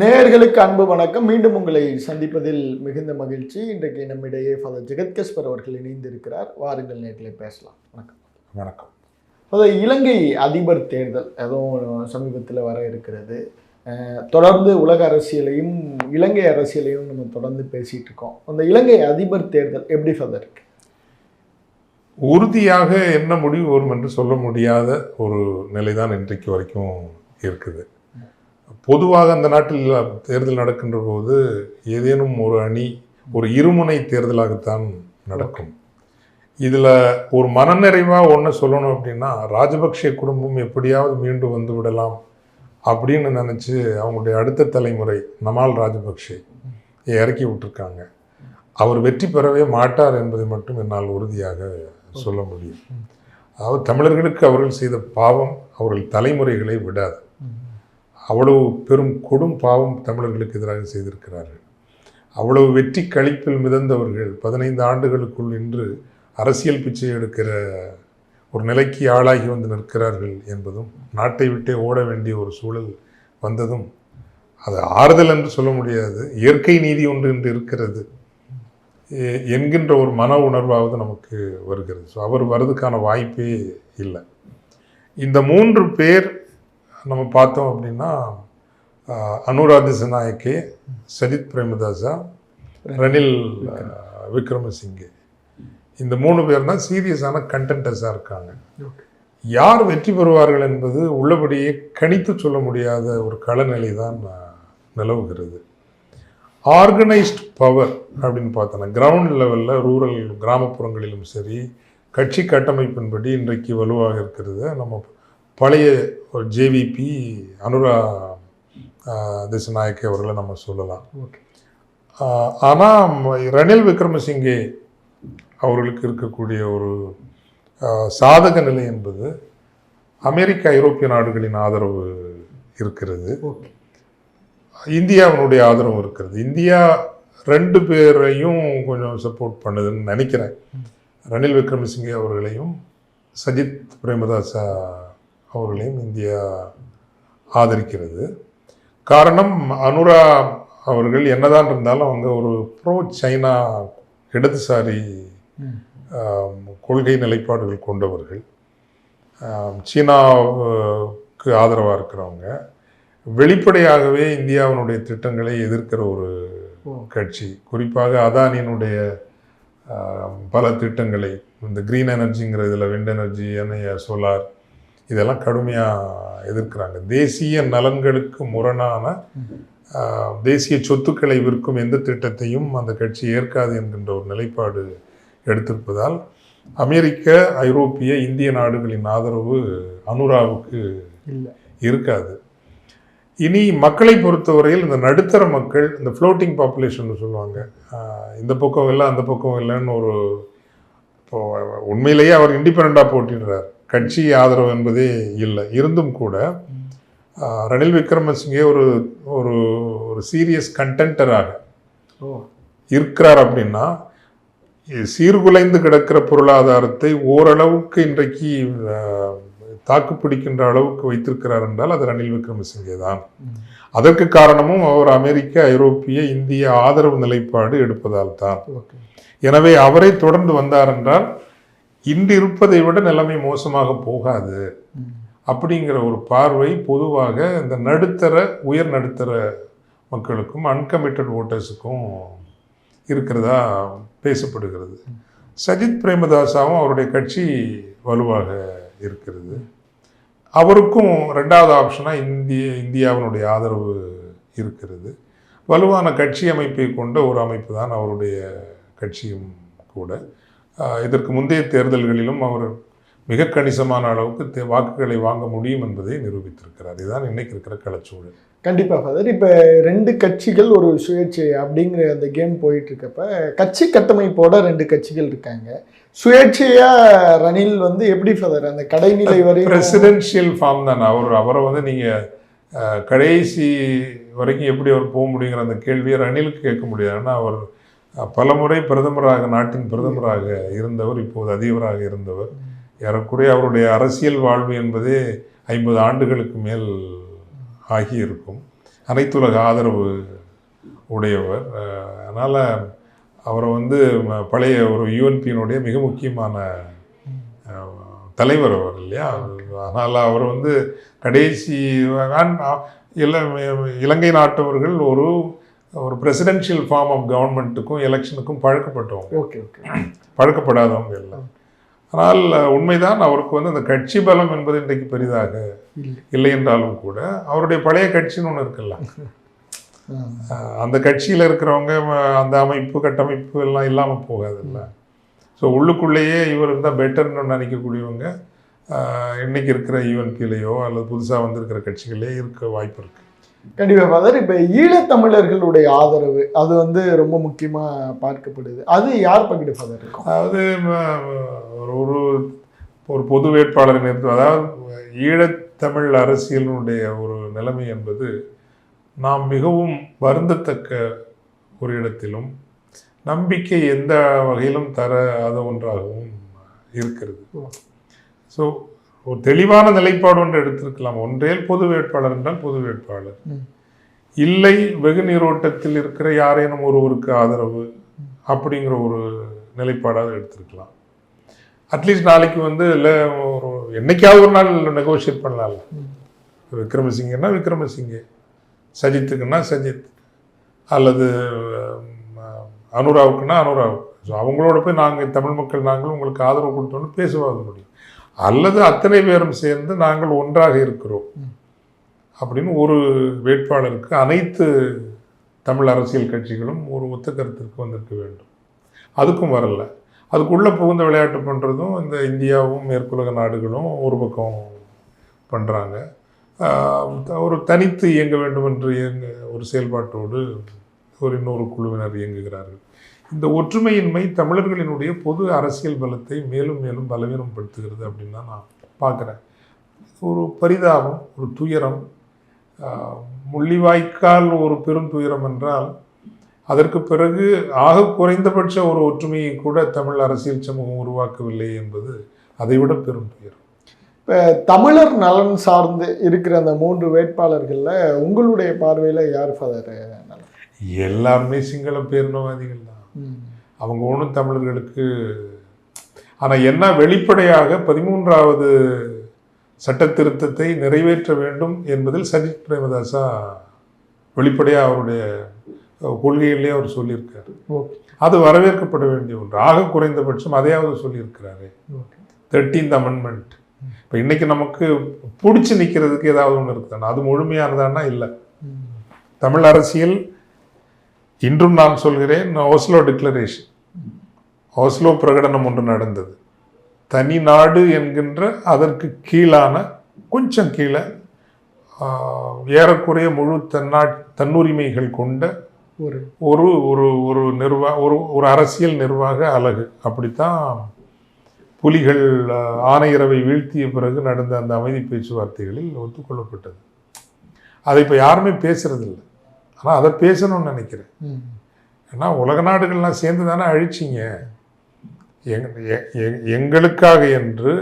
நேயர்களுக்கு அன்பு வணக்கம். மீண்டும் உங்களை சந்திப்பதில் மிகுந்த மகிழ்ச்சி. இன்றைக்கு நம்மிடையே ஃபாதர் ஜெகத்கஸ்பர் அவர்கள் இணைந்திருக்கிறார். வாருங்கள் நேர்களை பேசலாம். வணக்கம். வணக்கம். அதாவது இலங்கை அதிபர் தேர்தல் எதுவும் சமீபத்தில் வர இருக்கிறது. தொடர்ந்து உலக அரசியலையும் இலங்கை அரசியலையும் நம்ம தொடர்ந்து பேசிட்டு இருக்கோம். அந்த இலங்கை அதிபர் தேர்தல் எப்படி ஃபாதர் இருக்கு? உறுதியாக என்ன முடிவு வரும் என்று சொல்ல முடியாத ஒரு நிலைதான் இன்றைக்கு வரைக்கும் இருக்குது. பொதுவாக அந்த நாட்டில் தேர்தல் நடக்கின்ற போது ஏதேனும் ஒரு அணி ஒரு இருமுனை தேர்தலாகத்தான் நடக்கும். இதில் ஒரு மனநிறைவாக ஒன்று சொல்லணும் அப்படின்னா ராஜபக்ஷ குடும்பம் எப்படியாவது மீண்டு வந்து விடலாம் அப்படின்னு நினச்சி அவங்களுடைய அடுத்த தலைமுறை நமால் ராஜபக்ஷே இறக்கி விட்டுருக்காங்க. அவர் வெற்றி பெறவே மாட்டார் என்பதை மட்டும் என்னால் உறுதியாக சொல்ல முடியும். அதாவது தமிழர்களுக்கு அவர்கள் செய்த பாவம் அவர்கள் தலைமுறைகளை விடாது. அவ்வளவு பெரும் கொடும் பாவம் தமிழர்களுக்கு எதிராக செய்திருக்கிறார்கள். அவ்வளவு வெற்றி கழிப்பில் மிதந்தவர்கள் பதினைந்து ஆண்டுகளுக்குள் இன்று அரசியல் பிச்சை எடுக்கிற ஒரு நிலைக்கு ஆளாகி வந்து நிற்கிறார்கள் என்பதும் நாட்டை விட்டே ஓட வேண்டிய ஒரு சூழல் வந்ததும் அது ஆறுதல் என்று சொல்ல முடியாது. இயற்கை நீதி ஒன்று என்று இருக்கிறது. என்கின்ற ஒரு மன உணர்வாவது நமக்கு வருகிறது. ஸோ அவர் வர்றதுக்கான வாய்ப்பே இல்லை. இந்த மூன்று பேர் நம்ம பார்த்தோம் அப்படின்னா திசநாயக்கே சஜித் பிரேமதாசா ரணில் விக்ரமசிங்கே. இந்த மூணு பேர் தான் சீரியஸான கண்டென்டர்ஸாக இருக்காங்க. யார் வெற்றி பெறுவார்கள் என்பது உள்ளபடியே கணித்து சொல்ல முடியாத ஒரு களநிலை தான் நிலவுகிறது. ஆர்கனைஸ்ட் பவர் அப்படின்னு பார்த்தோன்னா கிரவுண்ட் லெவலில் ரூரல் கிராமப்புறங்களிலும் சரி கட்சி கட்டமைப்பின்படி இன்றைக்கு வலுவாக இருக்கிறது. நம்ம பழைய ஒரு ஜேவிபி அனுரா ஆஹ், திசநாயக்கே அவர்களை நம்ம சொல்லலாம். ஆனால் ரணில் விக்ரமசிங்கே அவர்களுக்கு இருக்கக்கூடிய ஒரு சாதக நிலை என்பது அமெரிக்க ஐரோப்பிய நாடுகளின் ஆதரவு இருக்கிறது. இந்தியாவினுடைய ஆதரவு இருக்கிறது. இந்தியா ரெண்டு பேரையும் கொஞ்சம் சப்போர்ட் பண்ணுதுன்னு நினைக்கிறேன். ரணில் விக்ரமசிங்கே அவர்களையும் சஜித் பிரேமதாசா அவர்களையும் இந்தியா ஆதரிக்கிறது. காரணம் அனுரா அவர்கள் என்னதான் இருந்தாலும் அவங்க ஒரு ப்ரோ சைனா இடதுசாரி கொள்கை நிலைப்பாடுகள் கொண்டவர்கள். சீனாவுக்கு ஆதரவாக இருக்கிறவங்க. வெளிப்படையாகவே இந்தியாவினுடைய திட்டங்களை எதிர்க்கிற ஒரு. கட்சி. குறிப்பாக அதானியினுடைய பல திட்டங்களை இந்த க்ரீன் எனர்ஜிங்கிற இதில் விண்ட் எனர்ஜி எண்ணெய சோலார் இதெல்லாம் கடுமையாக எதிர்க்கிறாங்க. தேசிய நலன்களுக்கு முரணான தேசிய சொத்துக்களை விற்கும் எந்த திட்டத்தையும் அந்த கட்சி ஏற்காது என்கின்ற ஒரு நிலைப்பாடு எடுத்திருப்பதால் அமெரிக்க ஐரோப்பிய இந்திய நாடுகளின் ஆதரவு அனுராவுக்கு இல்லை. இருக்காது. இனி மக்களை பொறுத்தவரையில் இந்த நடுத்தர மக்கள் இந்த ஃப்ளோட்டிங் பாப்புலேஷன் சொல்லுவாங்க. இந்த பக்கம் இல்லை அந்த பக்கம் இல்லைன்னு ஒரு இப்போ உண்மையிலேயே அவர் இண்டிபெண்ட்டாக போட்டிடுறார். கட்சி ஆதரவு என்பதே இல்லை. இருந்தும் கூட ரணில் விக்ரமசிங்கே ஒரு ஒரு ஒரு சீரியஸ் கண்டென்டராக இருக்கிறார் அப்படின்னா சீர்குலைந்து கிடக்கிற பொருளாதாரத்தை ஓரளவுக்கு இன்றைக்கு தாக்குப்பிடிக்கின்ற அளவுக்கு வைத்திருக்கிறார் என்றால் அது ரணில் விக்ரமசிங்கே தான். அதற்கு காரணமும் அவர் அமெரிக்க ஐரோப்பிய இந்திய ஆதரவு நிலைப்பாடு எடுப்பதால் தான் எனவே அவரை தொடர்ந்து வந்தார் என்றால் இன்று இருப்பதை விட நிலைமை மோசமாக போகாது. அப்படிங்கிற ஒரு பார்வை பொதுவாக இந்த நடுத்தர உயர் நடுத்தர மக்களுக்கும் அன்கமிட்டட் ஓட்டர்ஸுக்கும் இருக்கிறதா பேசப்படுகிறது. சஜித் பிரேமதாசாவும் அவருடைய கட்சி வலுவாக இருக்கிறது. அவருக்கும் ரெண்டாவது ஆப்ஷனாக இந்திய இந்தியாவினுடைய ஆதரவு இருக்கிறது. வலுவான கட்சி அமைப்பை கொண்ட ஒரு அமைப்பு தான் அவருடைய கட்சியும் கூட. இதற்கு முந்தைய தேர்தல்களிலும் அவர் மிக கணிசமான அளவுக்கு தே- வாக்குகளை வாங்க முடியும் என்பதை நிரூபித்திருக்கிறார். இதுதான் இன்னைக்கு இருக்கிற களச்சூழல் கண்டிப்பாக ஃபாதர். இப்போ ரெண்டு கட்சிகள் ஒரு சுயேட்சை அப்படிங்கிற அந்த கேம் போயிட்டு இருக்கப்ப கட்சி கட்டமைப்போட ரெண்டு கட்சிகள் இருக்காங்க. சுயேட்சையா ரணில் வந்து எப்படி ஃபாதர் அந்த கடைநிலை வரை பிரசிடென்ஷியல் ஃபார்ம் தான். அவர் அவரை வந்து நீங்கள் கடைசி வரைக்கும் எப்படி அவர் போக முடியுங்கிற அந்த கேள்வியை ரணிலுக்கு கேட்க முடியாது. ஏன்னா அவர் பலமுறை பிரதமராக நாட்டின் பிரதமராக இருந்தவர் இப்போது அதிபராக இருந்தவர். ஏறக்குறைய அவருடைய அரசியல் வாழ்வு என்பதே ஐம்பது ஆண்டுகளுக்கு மேல் ஆகியிருக்கும். அனைத்துலக ஆதரவு உடையவர். அதனால் அவரை வந்து பழைய ஒரு யூஎன்பியினுடைய மிக முக்கியமான தலைவர் அவர் இல்லையா? அதனால் அவர் வந்து கடைசி இல இலங்கை நாட்டவர்கள் ஒரு ஒரு பிரசிடென்ஷியல் ஃபார்ம் ஆஃப் கவர்மெண்ட்டுக்கும் எலெக்ஷனுக்கும் பழக்கப்பட்டவங்க. Okay okay. பழக்கப்படாதவங்க இல்லை ஆனால் உண்மைதான் அவருக்கு வந்து அந்த கட்சி பலம் என்பது இன்றைக்கு பெரிதாக இல்லை. என்றாலும் கூட அவருடைய பழைய கட்சின்னு ஒன்று இருக்குல்ல? அந்த கட்சியில் இருக்கிறவங்க அந்த அமைப்பு கட்டமைப்பு எல்லாம் இல்லாமல் போகாதுல்ல. ஸோ உள்ளுக்குள்ளேயே இவர் இருந்தால் பெட்டர்னு நினைக்கக்கூடியவங்க அஹ் இன்னைக்கு இருக்கிற யூஎன்பிலையோ அல்லது புதுசாக வந்திருக்கிற கட்சிகளே இருக்க வாய்ப்பு இருக்கு. கண்டிப்பா ஃபாதர் இப்ப ஈழத்தமிழர்களுடைய ஆதரவு அது வந்து ரொம்ப முக்கியமா பார்க்கப்படுது. அது யார் பங்கிட்டு ஃபாதர் இருக்கும் அதாவது ஒரு ஒரு பொது வேட்பாளரை நிறுத்தும் அதாவது ஈழத்தமிழ் அரசியலினுடைய ஒரு நிலைமை என்பது நாம் மிகவும் வருந்தத்தக்க ஒரு இடத்திலும் நம்பிக்கை எந்த வகையிலும் தராத ஒன்றாகவும் இருக்கிறது. ஸோ ஒரு தெளிவான நிலைப்பாடு ஒன்று எடுத்திருக்கலாம். ஒன்றேல் பொது வேட்பாளர் என்றால் பொது வேட்பாளர். இல்லை வெகு நீரோட்டத்தில் இருக்கிற யாரேனும் ஒருவருக்கு ஆதரவு அப்படிங்கிற ஒரு நிலைப்பாடாக எடுத்திருக்கலாம். அட்லீஸ்ட் நாளைக்கு வந்து இல்லை ஒரு என்னைக்காவது ஒரு நாள் நெகோஷியேட் பண்ணலாம்ல. விக்ரமசிங்கன்னா விக்ரமசிங்கே. சஜித்துக்குன்னா சஜித். அல்லது அனுராவுக்குன்னா அனுராவ். ஸோ அவங்களோட போய் நாங்கள் தமிழ் மக்கள் நாங்கள் உங்களுக்கு ஆதரவு கொடுத்தோன்னு பேசுவாங்க முடியும். அல்லது அத்தனை பேரும் சேர்ந்து நாங்கள் ஒன்றாக இருக்கிறோம். அப்படின்னு ஒரு வேட்பாளருக்கு அனைத்து தமிழ் அரசியல் கட்சிகளும் ஒரு ஒத்த கருத்திற்கு வந்திருக்க வேண்டும். அதுக்கும் வரல. அதுக்குள்ளே புகுந்த விளையாட்டு பண்ணுறதும் இந்த இந்தியாவும் மேற்குலக நாடுகளும் ஒரு பக்கம் பண்ணுறாங்க ஒரு தனித்து இயங்க வேண்டும் என்று இயங்க ஒரு செயல்பாட்டோடு ஒரு இன்னொரு குழுவினர் இயங்குகிறார்கள். இந்த ஒற்றுமையின்மை தமிழர்களினுடைய பொது அரசியல் பலத்தை மேலும் மேலும் பலவீனப்படுத்துகிறது அப்படின்னு தான் நான் பார்க்குறேன். ஒரு பரிதாபம் ஒரு துயரம் முள்ளிவாய்க்கால் ஒரு பெரும் துயரம் என்றால் அதற்கு பிறகு ஆக குறைந்தபட்ச ஒரு ஒற்றுமையை கூட தமிழ் அரசியல் சமூகம் உருவாக்கவில்லை என்பது அதைவிட பெரும் துயரம். இப்ப தமிழர் நலன் சார்ந்து இருக்கிற அந்த மூன்று வேட்பாளர்கள்ல உங்களுடைய பார்வையில யார் ஃபாதர் நலன்? எல்லாருமே சிங்கள பேரினவாதிகள் தான். அவங்க ஒன்றும் தமிழர்களுக்கு ஆனால் என்ன வெளிப்படையாக பதிமூன்றாவது சட்ட திருத்தத்தை நிறைவேற்ற வேண்டும் என்பதில் சஜித் பிரேமதாசா வெளிப்படையாக அவருடைய கொள்கையிலே அவர் சொல்லியிருக்காரு. அது வரவேற்கப்பட வேண்டிய ஒன்று. ஆக குறைந்தபட்சம் அதையாவது சொல்லியிருக்கிறாரு. தேர்ட்டீன்த் அமெண்ட்மெண்ட் இப்போ இன்னைக்கு நமக்கு பிடிச்சி நிற்கிறதுக்கு ஏதாவது ஒன்று இருக்குதானா? அது முழுமையானதானா? இல்லை. தமிழ் அரசியல் இன்றும் நான் சொல்கிறேன் ஓஸ்லோ டிக்ளரேஷன். ஓஸ்லோ பிரகடனம் ஒன்று நடந்தது. தனி நாடு என்கின்ற அதற்கு கீழான கொஞ்சம் கீழே ஏறக்குறைய முழு தன்னா தன்னுரிமைகள் கொண்ட ஒரு ஒரு ஒரு ஒரு நிர்வா ஒரு ஒரு அரசியல் நிர்வாக அலகு. அப்படித்தான் புலிகள் ஆணையரவை வீழ்த்திய பிறகு நடந்த அந்த அமைதி பேச்சுவார்த்தைகளில் ஒத்துக்கொள்ளப்பட்டது. அதை இப்போ யாருமே பேசுறதில்ல. ஆனால் அதை பேசணும்னு நினைக்கிறேன். ஏன்னா உலக நாடுகள்லாம் சேர்ந்து தானே அழிச்சிங்க. எங்களுக்காக என்று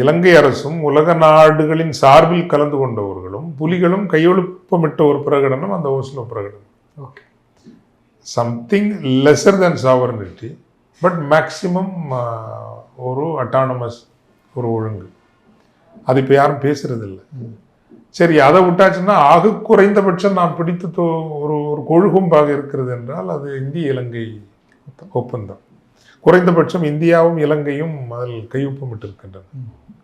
இலங்கை அரசும் உலக நாடுகளின் சார்பில் கலந்து கொண்டவர்களும் புலிகளும் கையொழுப்பமிட்ட ஒரு பிரகடனம் அந்த ஓஸ்லோ பிரகடனம். Okay. Something lesser than sovereignty. But maximum ஒரு அட்டானமஸ் ஒரு ஒழுங்கு. அது இப்போ யாரும் பேசுறதில்ல. சரி அதை விட்டாச்சுன்னா ஆக குறைந்தபட்சம் நான் பிடித்த ஒரு ஒரு கொழுகும்பாக இருக்கிறது என்றால் அது இந்திய இலங்கை ஒப்பந்தம். குறைந்தபட்சம் இந்தியாவும் இலங்கையும் அதில் கையொப்பமிட்டிருக்கின்றன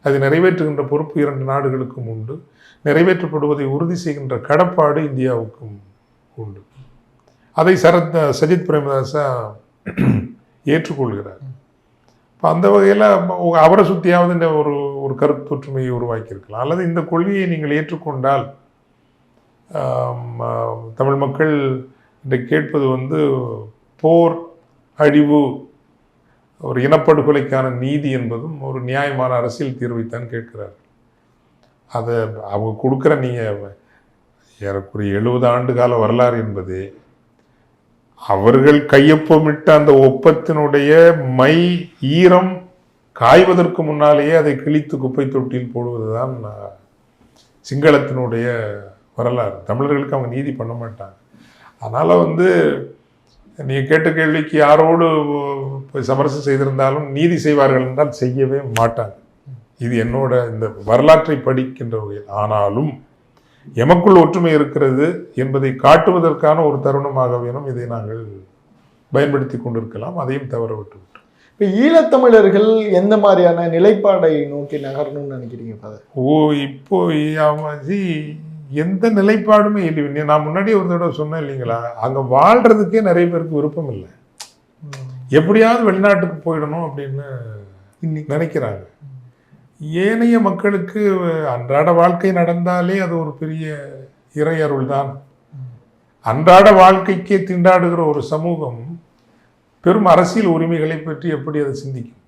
அதை நிறைவேற்றுகின்ற பொறுப்பு இரண்டு நாடுகளுக்கும் உண்டு. நிறைவேற்றப்படுவதை உறுதி செய்கின்ற கடப்பாடு இந்தியாவுக்கும் உண்டு. அதை சரத் சஜித் பிரேமதாசா ஏற்றுக்கொள்கிறார். இப்போ அந்த வகையில் அவரை சுற்றியாவது இந்த ஒரு ஒரு கருத்தொற்றுமையை உருவாக்கியிருக்கலாம். அல்லது இந்த கொள்கையை நீங்கள் ஏற்றுக்கொண்டால் தமிழ் மக்கள் இன்றை கேட்பது வந்து போர் அழிவு ஒரு இனப்படுகொலைக்கான நீதி என்பதும் ஒரு நியாயமான அரசியல் தீர்வைத்தான் கேட்கிறார்கள். அதை அவங்க கொடுக்குற நீங்கள் ஏறக்குறைய எழுபது ஆண்டு கால வரலாறு என்பது அவர்கள் கையொப்பமிட்ட அந்த ஒப்பத்தினுடைய மை ஈரம் காய்வதற்கு முன்னாலேயே அதை கிழித்து குப்பை தொட்டியில் போடுவதுதான் தான் சிங்களத்தினுடைய வரலாறு. தமிழர்களுக்கு அவங்க நீதி பண்ண மாட்டாங்க. அதனால் வந்து நீங்கள் கேட்ட கேள்விக்கு யாரோடு சமரசம் செய்திருந்தாலும் நீதி செய்வார்கள் என்றால் செய்யவே மாட்டாங்க. இது என்னோட இந்த வரலாற்றை படிக்கின்ற வகையில். ஆனாலும் எமக்குள் ஒற்றுமை இருக்கிறது என்பதை காட்டுவதற்கான ஒரு தருணமாக வேணும். இதை நாங்கள் பயன்படுத்தி கொண்டிருக்கலாம். அதையும் தவற விட்டு விட்டோம். இப்போ ஈழத்தமிழர்கள் எந்த மாதிரியான நிலைப்பாடை நோக்கி நகரணும்னு நினைக்கிறீங்க ஃபாதர் ஓ இப்போ ஆமாஜி எந்த நிலைப்பாடுமே இல்லை. நான் முன்னாடி ஒரு தடவை சொன்னேன் இல்லைங்களா? அங்கே வாழ்றதுக்கே நிறைய பேருக்கு விருப்பம் இல்லை. எப்படியாவது வெளிநாட்டுக்கு போயிடணும் அப்படின்னு இன்னைக்கு. நினைக்கிறாங்க. ஏனைய மக்களுக்கு அன்றாட வாழ்க்கை நடந்தாலே அது ஒரு பெரிய இறையருள் தான் அன்றாட வாழ்க்கைக்கே திண்டாடுகிற ஒரு சமூகம் பெரும் அரசியல் உரிமைகளை பற்றி எப்படி அதை சிந்திக்கும்?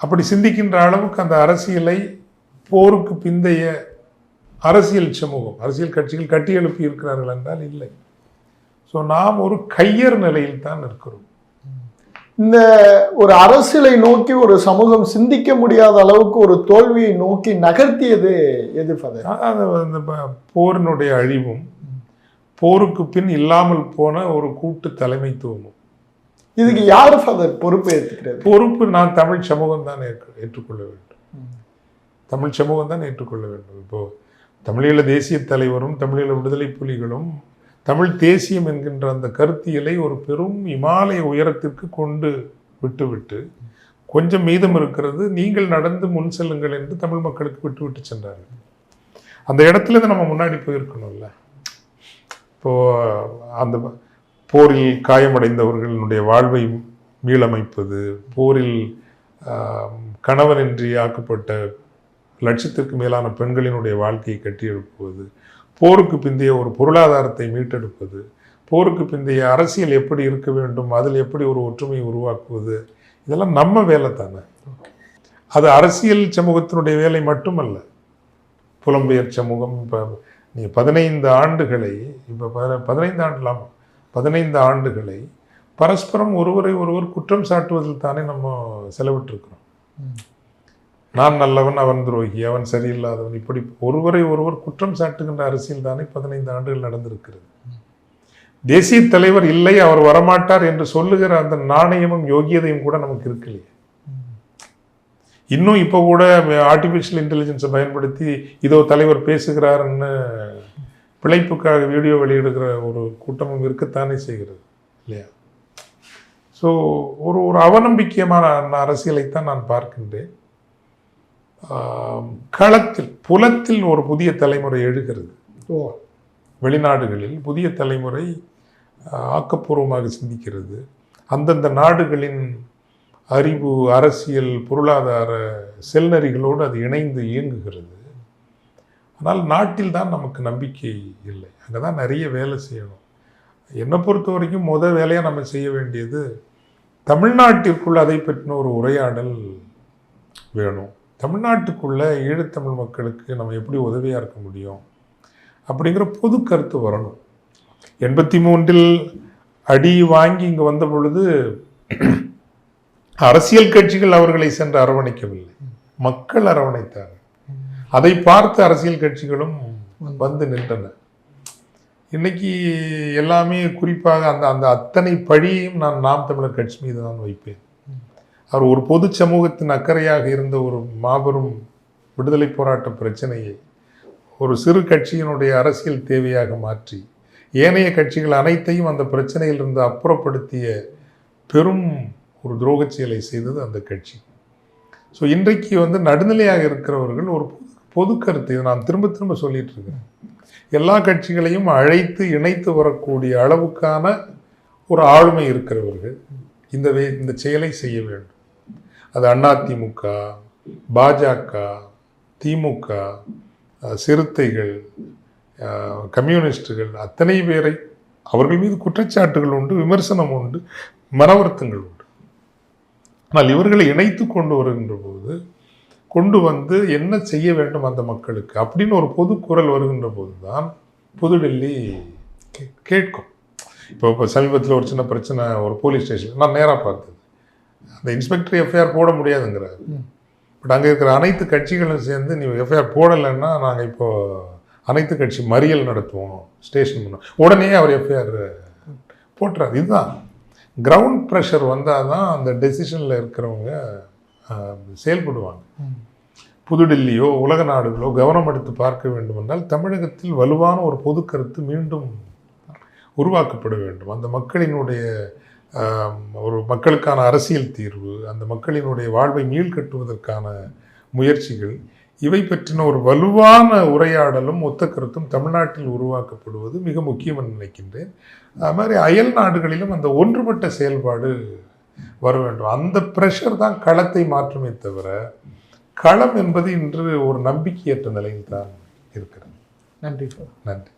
அப்படி சிந்திக்கின்ற அளவுக்கு அந்த அரசியலை போருக்கு பிந்தைய அரசியல் சமூகம் அரசியல் கட்சிகள் கட்டி எழுப்பி இருக்கிறார்கள் என்றால் இல்லை. ஸோ நாம் ஒரு கையர் நிலையில் தான் இருக்கிறோம். இந்த ஒரு அரசியலை நோக்கி ஒரு சமூகம் சிந்திக்க முடியாத அளவுக்கு ஒரு தோல்வியை நோக்கி நகர்த்தியது எது அந்த ப- போரினுடைய அழிவும் போருக்கு பின் இல்லாமல் போன ஒரு கூட்டு தலைமைத்துவமும். இதுக்கு யார் ஃபாதர் பொறுப்பு ஏற்றுக்கிறது பொறுப்பு நான் தமிழ் சமூகம் தான் ஏற்றுக்கொள்ள வேண்டும். தமிழ் சமூகம் தான் ஏற்றுக்கொள்ள வேண்டும். இப்போ தமிழீழ தேசிய தலைவரும் தமிழீழ விடுதலை புலிகளும் தமிழ் தேசியம் என்கின்ற அந்த கருத்தியலை ஒரு பெரும் இமாலய உயரத்திற்கு கொண்டு விட்டுவிட்டு கொஞ்சம் மீதம் இருக்கிறது நீங்கள் நடந்து முன் செல்லுங்கள் என்று தமிழ் மக்களுக்கு விட்டு விட்டு சென்றார்கள். அந்த இடத்துல நம்ம முன்னாடி போயிருக்கணும்ல. இப்போ அந்த போரில் காயமடைந்தவர்களுடைய வாழ்வை மீளமைப்பது போரில் கணவனின்றி ஆக்கப்பட்ட லட்சத்திற்கு மேலான பெண்களினுடைய வாழ்க்கையை கட்டியெழுப்புவது போருக்கு பிந்தைய ஒரு பொருளாதாரத்தை மீட்டெடுப்பது போருக்கு பிந்தைய அரசியல் எப்படி இருக்க வேண்டும் அதில் எப்படி ஒரு ஒற்றுமையை உருவாக்குவது இதெல்லாம் நம்ம வேலை தானே. அது அரசியல் சமூகத்தினுடைய வேலை மட்டுமல்ல. புலம்பெயர் சமூகம் இப்போ நீங்கள் பதினைந்து ஆண்டுகளை இப்போ பதினைந்து ஆண்டுலாம் பதினைந்து ஆண்டுகளை பரஸ்பரம் ஒருவரை ஒருவர் குற்றம் சாட்டுவதில் தானே நம்ம செலவிட்டிருக்கிறோம். நான் நல்லவன் அவன் துரோகி அவன் சரியில்லாதவன். இப்படி ஒருவரை ஒருவர் குற்றம் சாட்டுகின்ற அரசியல் தானே பதினைந்து ஆண்டுகள் நடந்திருக்கிறது. தேசிய தலைவர் இல்லை அவர் வரமாட்டார் என்று சொல்லுகிற அந்த நாணயமும் யோகியதையும் கூட நமக்கு இருக்கலையே. இன்னும் இப்போ கூட ஆர்டிஃபிஷியல் இன்டெலிஜென்ஸை பயன்படுத்தி இதோ தலைவர் பேசுகிறாருன்னு பிழைப்புக்காக வீடியோ வெளியிடுகிற ஒரு கூட்டமும் இருக்கத்தானே செய்கிறது இல்லையா? ஸோ ஒரு ஒரு அவநம்பிக்கையமான அரசியலைத்தான் நான் பார்க்கின்றேன். களத்தில் புலத்தில் ஒரு புதிய தலைமுறை எழுகிறது. ஓ. வெளிநாடுகளில் புதிய தலைமுறை ஆக்கப்பூர்வமாக சிந்திக்கிறது. அந்தந்த நாடுகளின் அறிவு அரசியல் பொருளாதார செல்நெறிகளோடு அது இணைந்து இயங்குகிறது. ஆனால் நாட்டில் தான் நமக்கு நம்பிக்கை இல்லை. அங்கே தான் நிறைய வேலை செய்யணும். என்னை பொறுத்த வரைக்கும் முத வேலையாக நம்ம செய்ய வேண்டியது தமிழ்நாட்டிற்குள் அதை பற்றின ஒரு உரையாடல் வேணும். தமிழ்நாட்டுக்குள்ளே ஈழத்தமிழ் மக்களுக்கு நம்ம எப்படி உதவியாக இருக்க முடியும்? அப்படிங்கிற பொது கருத்து வரணும். எண்பத்தி மூன்றில் அடி வாங்கி இங்கே வந்த பொழுது அரசியல் கட்சிகள் அவர்களை சென்று அரவணைக்கவில்லை. மக்கள் அரவணைத்தார் அதை பார்த்து அரசியல் கட்சிகளும் வந்து நின்றன. இன்னைக்கு எல்லாமே குறிப்பாக அந்த அந்த அத்தனை பழியையும் நான் நாம் தமிழர் கட்சி மீது தான் வைப்பேன். அவர் ஒரு பொது சமூகத்தின் அக்கறையாக இருந்த ஒரு மாபெரும் விடுதலை போராட்ட பிரச்சனையை ஒரு சிறு கட்சியினுடைய அரசியல் தேவையாக மாற்றி ஏனைய கட்சிகள் அனைத்தையும் அந்த பிரச்சனையிலிருந்து அப்புறப்படுத்திய பெரும் ஒரு துரோகச் செயலை செய்தது அந்த கட்சி. ஸோ இன்றைக்கு வந்து நடுநிலையாக இருக்கிறவர்கள் ஒரு பொது பொது கருத்து. இதை நான் திரும்ப திரும்ப சொல்லிட்டு இருக்கிறேன். எல்லா கட்சிகளையும் அழைத்து இணைத்து வரக்கூடிய அளவுக்கான ஒரு ஆளுமை இருக்கிறவர்கள். இந்த வே இந்த செயலை செய்ய வேண்டும். அது அதிமுக பாஜக திமுக சிறுத்தைகள் கம்யூனிஸ்டுகள் அத்தனை பேரை அவர்கள் மீது குற்றச்சாட்டுகள் உண்டு விமர்சனம் உண்டு மனவருத்தங்கள் உண்டு. ஆனால் இவர்களை இணைத்து கொண்டு வருகின்ற போது கொண்டு வந்து என்ன செய்ய வேண்டும் அந்த மக்களுக்கு அப்படின்னு ஒரு பொது குரல் வருகின்ற போது தான் புதுடெல்லி கே- கேட்கும். இப்போ இப்போ சமீபத்தில் ஒரு சின்ன பிரச்சனை ஒரு போலீஸ் ஸ்டேஷன் நான் நேராக பார்த்தேன் அந்த இன்ஸ்பெக்டர் எஃப்ஐஆர் போட முடியாதுங்கிறாரு. பட் அங்கே இருக்கிற அனைத்து கட்சிகளும் சேர்ந்து நீ எஃப்ஐஆர் போடலைன்னா நாங்கள் இப்போ அனைத்து கட்சி மறியல் நடத்துவோம் ஸ்டேஷன் முன்ன உடனே அவர் எஃப்ஐஆர் போட்டுறாரு. இதுதான். கிரவுண்ட் ப்ரெஷர் வந்தால் தான் அந்த டெசிஷனில் இருக்கிறவங்க செயல்படுவாங்க. புதுடில்லியோ உலக நாடுகளோ கவனம் எடுத்து பார்க்க வேண்டுமென்றால் தமிழகத்தில் வலுவான ஒரு பொது கருத்து மீண்டும் உருவாக்கப்பட வேண்டும். அந்த மக்களினுடைய ஒரு மக்களுக்கான அரசியல் தீர்வு அந்த மக்களினுடைய வாழ்வை மீள்கட்டுவதற்கான முயற்சிகள் இவை பற்றின ஒரு வலுவான உரையாடலும் ஒத்த கருத்தும் தமிழ்நாட்டில் உருவாக்கப்படுவது மிக முக்கியம் என்று நினைக்கின்றேன். அது மாதிரி அயல் நாடுகளிலும் அந்த ஒன்றுபட்ட செயல்பாடு வர வேண்டும். அந்த ப்ரெஷர் தான் களத்தை மாற்றுமே தவிர களம் என்பது இன்று ஒரு நம்பிக்கையற்ற நிலையில் தான் இருக்கிறது. நன்றி சார். நன்றி.